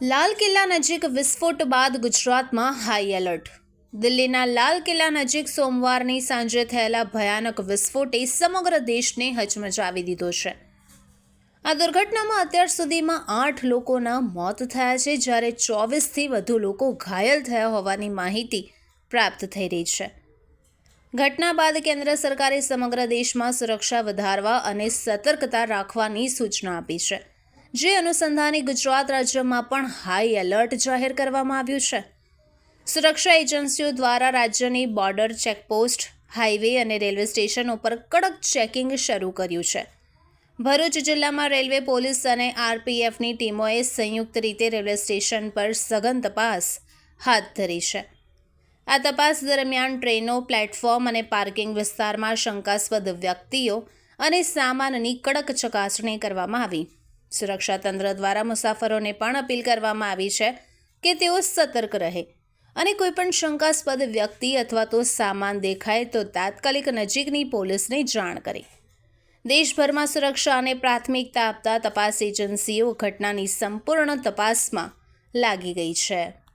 લાલ કિલ્લા નજીક વિસ્ફોટ બાદ ગુજરાતમાં હાઈ એલર્ટ દિલ્હીના લાલ કિલ્લા નજીક સોમવારની સાંજે થયેલા ભયાનક વિસ્ફોટે સમગ્ર દેશને હચમચાવી દીધો છે. આ દુર્ઘટનામાં અત્યાર સુધીમાં આઠ લોકોના મોત થયા છે, જ્યારે ચોવીસથી વધુ લોકો ઘાયલ થયા હોવાની માહિતી પ્રાપ્ત થઈ રહી છે. ઘટના બાદ કેન્દ્ર સરકારે સમગ્ર દેશમાં સુરક્ષા વધારવા અને સતર્કતા રાખવાની સૂચના આપી છે. જે અનુસંધાને ગુજરાત રાજ્યમાં પણ હાઈ એલર્ટ જાહેર કરવામાં આવ્યું છે. સુરક્ષા એજન્સીઓ દ્વારા રાજ્યની બોર્ડર ચેકપોસ્ટ હાઈવે અને રેલવે સ્ટેશનો પર કડક ચેકિંગ શરૂ કર્યું છે. ભરૂચ જિલ્લામાં રેલવે પોલીસ અને આરપીએફની ટીમોએ સંયુક્ત રીતે રેલવે સ્ટેશન પર સઘન તપાસ હાથ ધરી છે. આ તપાસ દરમિયાન ટ્રેનો પ્લેટફોર્મ અને પાર્કિંગ વિસ્તારમાં શંકાસ્પદ વ્યક્તિઓ અને સામાનની કડક ચકાસણી કરવામાં આવી. સુરક્ષા તંત્ર દ્વારા મુસાફરોને પણ અપીલ કરવામાં આવી છે કે તેઓ સતર્ક રહે. અને કોઈપણ શંકાસ્પદ વ્યક્તિ અથવા તો સામાન દેખાય તો તાત્કાલિક નજીકની પોલીસને જાણ કરે. દેશભરમાં સુરક્ષા અને પ્રાથમિકતા આપતા તપાસ એજન્સીઓ ઘટનાની સંપૂર્ણ તપાસમાં લાગી ગઈ છે.